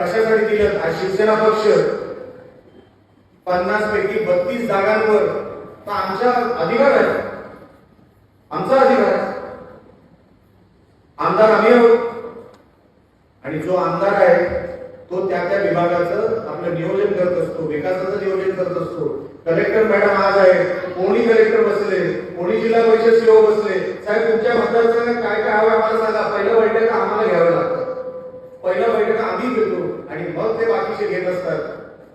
कशासाठी केलं? हा शिवसेना पक्ष पन्नास पैकी बत्तीस जागांवर तर आमचा अधिकार आहे आमचा अधिकार आहे. आमदार आम्ही आहोत. आणि जो आमदार आहे तो त्या त्या विभागाचं आपलं नियोजन करत असतो विकासाचं नियोजन करत असतो. कलेक्टर मॅडम आज आहे कोणी कलेक्टर बसले? कोणी जिल्हा परिषद सेवक बसले? साहेब तुमच्या मतदारसंघात काय काय हवं आम्हाला सांगा पहिलं बैठक आम्हाला घ्यावं लागतं पहिलं बैठक आम्ही घेतो आणि मग ते बाकीचे घेत असतात.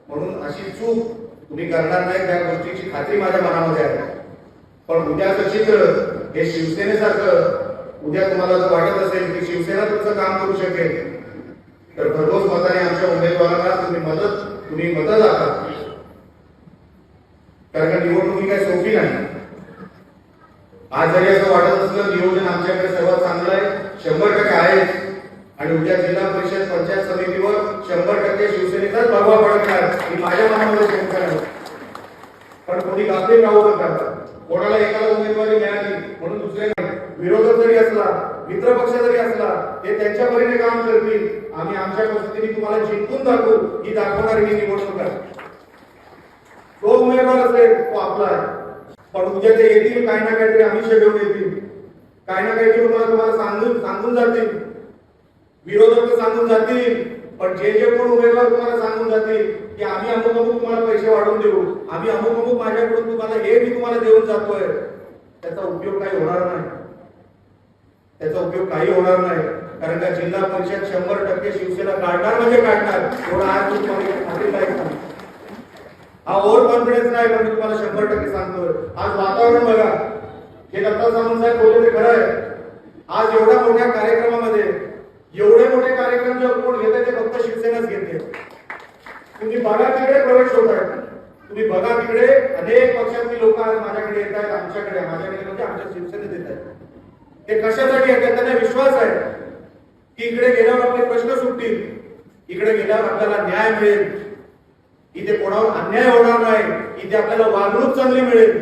म्हणून अशी चूक तुम्ही करणार नाही त्या गोष्टीची खात्री माझ्या मनामध्ये आहे. पण उद्याचं चित्र हे शिवसेनेसारखं उद्या तुम्हाला जर वाटत असेल की शिवसेना तुमचं काम करू शकेल तर भरघोस मताने आमच्या उमेदवारांना तुम्ही मदत तुम्ही मदत दाखवा कारण का निवडणूक ही काही सोपी नाही. आज जरी असं वाटत असलं नियोजन आमच्याकडे सर्वात चांगलं आहे. शंभर टक्के आहे आणि उद्या जिल्हा परिषद पंचायत समितीवर शंभर टक्के शिवसेनेचाच भगवा पडणार ही माझ्या मनामध्ये शंका नाही. पण कोणी गाफील राहू नका. कोणाला एकाला उमेदवारी मिळाली म्हणून दुसरे विरोधक जरी असला मित्र पक्ष जरी असला ते त्यांच्या परीने काम करतील. आम्ही आमच्या पद्धतीने तुम्हाला जिंकून दाखवू ही दाखवणारी ही निवडणूक आहे. तो उमेदवार असेल तो आपला आहे. पण उद्या ते येतील काही ना काहीतरी आम्ही घेऊन येतील काही ना काहीतरी तुम्हाला तुम्हाला सांगून सांगून जातील. विरोधक तर सांगून जातील पण जे जे कोण उमेदवार तुम्हाला सांगून जातील की आम्ही अमुक अमुक तुम्हाला पैसे वाढवून देऊ आम्ही अमुक अमुक माझ्याकडून तुम्हाला हे मी तुम्हाला देऊन जातोय त्याचा उपयोग काही होणार नाही. त्याचा उपयोग काही होणार नाही. कारण का जिल्हा परिषद शंभर टक्के शिवसेना काढणार म्हणजे काढणार. एवढा आज तुम्हाला नाही हा ओव्हर कॉन्फिडन्स नाही पण मी तुम्हाला शंभर टक्के सांगतोय. आज वातावरण बघा. हे दत्ता सामंत साहेब बोलले ते खरं आहे. आज एवढ्या मोठ्या कार्यक्रमामध्ये एवढे मोठे कार्यक्रम जे कोण घेते ते फक्त शिवसेनाच घेते तुम्ही बघा तिकडे प्रवेश होत आहे तुम्ही बघा तिकडे अनेक पक्षातली लोक माझ्याकडे येत आहेत आमच्याकडे माझ्याकडे म्हणजे आमच्या शिवसेनेत येत आहेत. ते कशासाठी येतात त्यांना विश्वास आहे की इकडे गेल्यावर आपले प्रश्न सुटतील. इकडे गेल्यावर आपल्याला न्याय मिळेल. इथे कोणावर अन्याय होणार नाही. इथे आपल्याला वागणूक चांगली मिळेल.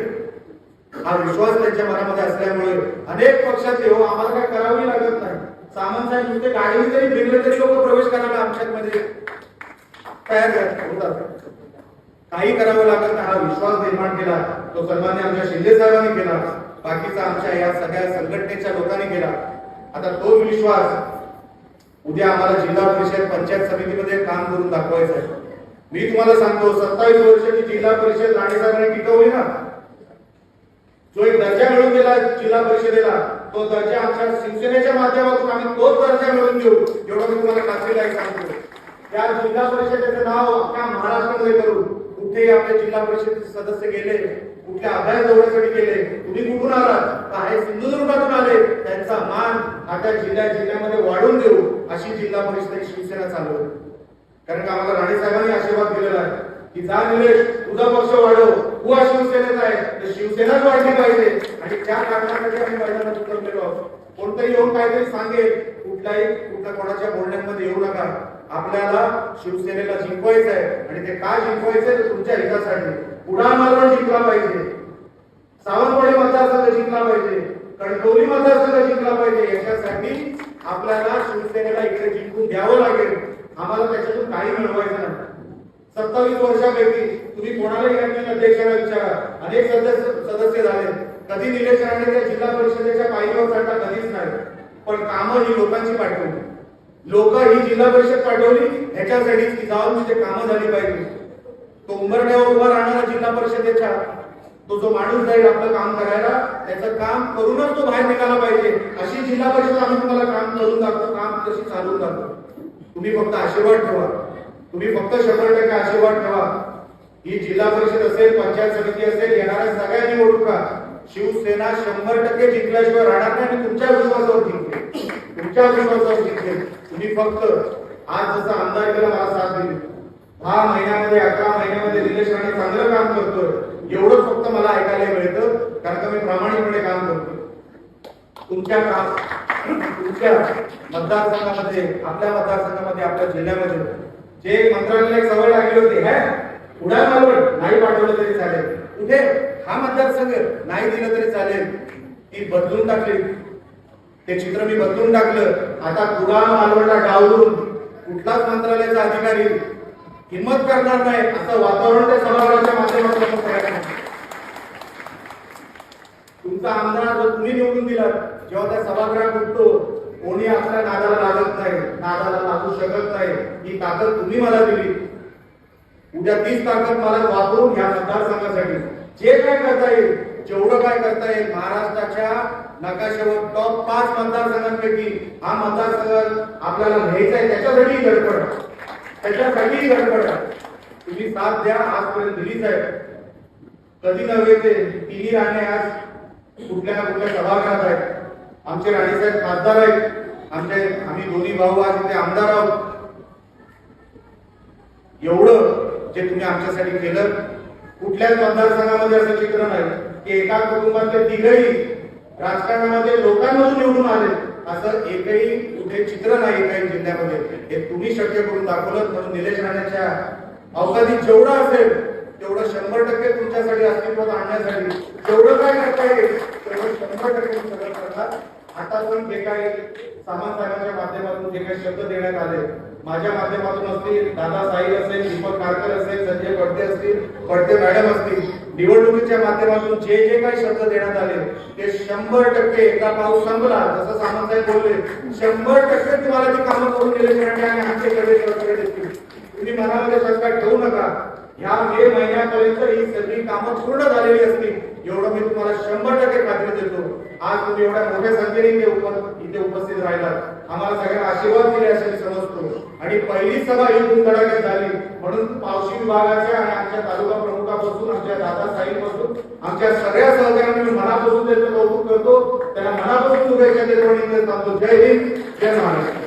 हा विश्वास त्यांच्या मनामध्ये असल्यामुळे अनेक पक्षाचे हो आम्हाला काय करावी लागत नाही. साहेब नुसते म्हणजे गाडीने जरी फिरले तरी लोक प्रवेश करायला आमच्यामध्ये तयार होतात हो काही करावं लागत हा विश्वास निर्माण केला. तो सर्वांनी आमच्या शिंदे साहेबांनी केला. बाकीचा आमच्या या सगळ्या संघटनेच्या लोकांनी केला. आता तोच विश्वास उद्या आम्हाला जिल्हा परिषद पंचायत समितीमध्ये काम करून दाखवायचं आहे. मी तुम्हाला सांगतो सत्तावीस वर्षाची जिल्हा परिषद राणे साहेबांनी टिकवली ना. जो एक दर्जा मिळून गेला जिल्हा परिषदेला तो दर्जा आमच्या शिवसेनेच्या माध्यमातून आम्ही तोच दर्जा मिळवून देऊ एवढं मी तुम्हाला खात्रीलायक सांगतो. त्या जिल्हा परिषदेचं नाव अख्ख्या महाराष्ट्रामध्ये करू कुठेही आपले जिल्हा परिषदेचे सदस्य गेले कुठल्या अभ्यास दौऱ्यासाठी गेले तुम्ही कुठून आलात तर हे सिंधुदुर्गातून आले त्यांचा मान आता जिल्ह्या जिल्ह्यामध्ये वाढवून देऊ अशी जिल्हा परिषद शिवसेना चालवते. कारण का आम्हाला राणे साहेबांनी आशीर्वाद दिलेला आहे. की जा निलेश तुझा पक्ष वाढव तू शिवसेने म्हणजे शिवसेनेचा शिवसेनाच वाढली पाहिजे. आणि त्या कारणासाठी आम्ही मैदानात उतरलेलो आहोत. कोणतरी येऊन काहीतरी सांगेल. कुठल्याही कुठल्या कोणाच्या बोलण्यामध्ये येऊ नका. आपल्याला शिवसेनेला जिंकवायचं आहे. आणि ते काय जिंकवायचंय तुमच्या हितासाठी. उडान मालवण जिंकला पाहिजे. सावंतवाडी मतदारसंघ जिंकला पाहिजे. कणकवली मतदारसंघ जिंकला पाहिजे. याच्यासाठी आपल्याला शिवसेनेला इकडे जिंकून द्यावं लागेल. आम्हाला त्याच्यातून काही मिळवायचं नाही. सत्तावीस वर्षापैकी तुम्ही कोणालाही यांनी अध्यक्षाला विचारा? अनेक सदस्य सदस्य झाले. कधी निलेश राणे त्या जिल्हा परिषदेच्या पायरीवर चढला कधीच नाही. पण कामं ही लोकांची पाठवली. लोक ही जिल्हा परिषद पाठवली ह्याच्यासाठीच की जाऊन तिथे कामं झाली पाहिजे. तो उंबरण्यावर उभा राहणारा जिल्हा परिषदेच्या तो जो माणूस जाईल आपलं काम करायला त्याचं काम करूनच तो बाहेर निघाला पाहिजे. अशी जिल्हा परिषद आम्ही तुम्हाला काम करून दाखवतो काम तशी चालवून दाखवतो तुम्ही फक्त आशीर्वाद ठेवा. तुम्ही फक्त शंभर टक्के आशीर्वाद ठेवा. ही जिल्हा परिषद असेल पंचायत समिती असेल येणाऱ्या सगळ्या निवडणुका शिवसेना शंभर टक्के जिंकल्याशिवाय राहणार नाही आणि तुमच्या विश्वासावर जिंकते तुमच्या विश्वासावर जिंकते तुम्ही फक्त आज जसं आमदार केलं मला साथ दिली. दहा महिन्यामध्ये अकरा महिन्यामध्ये निलेश राणे चांगलं काम करतोय. एवढंच फक्त मला ऐकायला मिळतं कारण का मी प्रामाणिकपणे काम करतो तुमच्या काम तुमच्या मतदारसंघामध्ये आपल्या मतदारसंघामध्ये आपल्या जिल्ह्यामध्ये जे मंत्रालयाला एक सवय लागली होती है? उड्या मालवण नाही पाठवलं तरी चालेल. कुठे हा मतदारसंघ नाही दिलं तरी चालेल. ती बदलून टाकली. ते चित्र मी बदलून टाकलं. आता कुडाळ मालवणला डावलून कुठलाच मंत्रालयाचा अधिकारी हिंमत करणार नाही. असं वातावरण त्या सभागृहाच्या माध्यमातून तयार तुमचा आमदार जो तुम्ही निवडून दिला जेव्हा त्या सभागृहात उठतो कोणी आपल्या नादाला लागत नाही नादाला लागू शकत नाही. ही ताकद तुम्ही मला दिली. उद्या तीच ताकद मला वापरून ह्या मतदारसंघासाठी. जे काय करता येईल जेवढं काय करता येईल महाराष्ट्राच्या नकाशावर टॉप पाच मतदारसंघांपैकी हा मतदारसंघ आपल्याला घ्यायचा आहे त्याच्यासाठी गडबड त्याच्यासाठी गडबड तुम्ही साथ द्या आजपर्यंत दिलीच आहे. कधी नव्हे ते तिन्ही राणे आज कुठल्या ना कुठल्या सभागृहात आहेत. आमचे राणेसाहेब खासदार आहेत. आमचे आम्ही दोन्ही भाऊ आज इथे आमदार आहोत. एवढं जे तुम्ही आमच्यासाठी केलं कुठल्याच मतदारसंघामध्ये असं चित्र नाही की एका कुटुंबातले तिघही राजकारणामध्ये लोकांमधून निवडून आले. असं एकही कुठे चित्र नाही काही जिल्ह्यामध्ये. हे तुम्ही शक्य करून दाखवलं म्हणून निलेश राणेच्या अवकाधी जेवढं असेल तेवढं शंभर टक्के तुमच्यासाठी अस्तित्वात आणण्यासाठी तेवढं काय करता येईल केवळ शंभर टक्के तुम्ही सगळं करणार आता पण जे काही सामान साहेबांच्या माध्यमातून जे काही शब्द देण्यात आले माझ्या माध्यमातून असतील दादा साई असेल दीपक कारकर असेल संजय बडते असतील बडते मॅडम असतील निवडणुकीच्या माध्यमातून जे जे काही शब्द देण्यात आले ते शंभर टक्के एका पाऊस संपला जसं सामंत साहेब बोलले शंभर टक्के तुम्हाला ती कामं करून दिले आणि आमचे कडे तुम्ही मनामध्ये शंका ठेवू नका. ह्या मे महिन्यापर्यंत ही सगळी कामं पूर्ण झालेली असतील. तुम्हाला शंभर टक्के खात्री देतो. आज तुम्ही एवढ्या मोठ्या संख्येने इथे उप- इथे उपस्थित राहिलात. आम्हाला सगळ्यांना आशीर्वाद दिले असे मी समजतो. आणि पहिली सभा ही धडाक्यात झाली. म्हणून पावशी विभागाच्या आणि आमच्या तालुका प्रमुखापासून आमच्या दादा साहेबपासून आमच्या सगळ्या सहकार्यांना मी मनापासून त्याचं कौतुक करतो. त्यांना मनापासून शुभेच्छा देतो आणि थांबतो. जय हिंद जय महाराष्ट्र.